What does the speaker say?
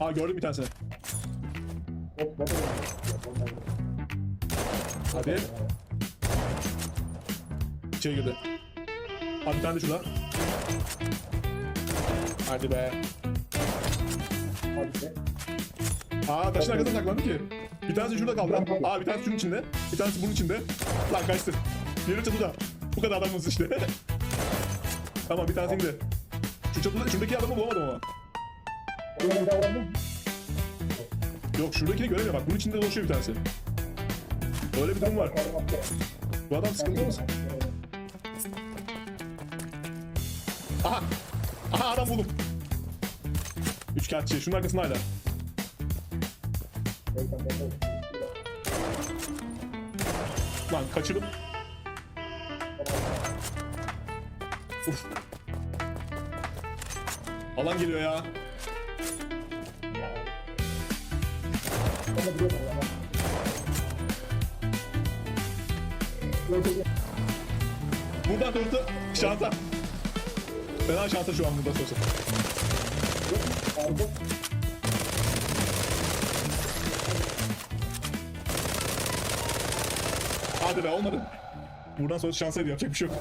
Aa gördüm bir tanesini. Hadi. İçeri girdi. Abi bir tane de şurada. Hadi be. Hadi be. Aa taşın arkasına saklandı ki. Bir tanesi şurada kaldı. Aa bir tanesi şunun içinde. Bir tanesi bunun içinde. Lan kaçtı. Diğeri çatıda. Bu kadar adamımız işte. tamam bir tanesi indi. Şu çatıda, şuradaki adamı bulamadım ama. Böyle bir davrandım. Yok şuradakini göremiyorum bak. Bunun içinde dolaşıyor bir tanesi. Öyle bir durum var. Bu adam sıkıntılı mısın? Aha! Aha adam buldum. Üçkağıtçı. Şunun arkasında hala. Lan kaçırdım. Uf. Alan geliyor ya. Buradan döndü. Şansa. Fena şansa şu an burada sosu. Hadi be olmadı. Buradan sonra şansaydı yapacak bir şey yok.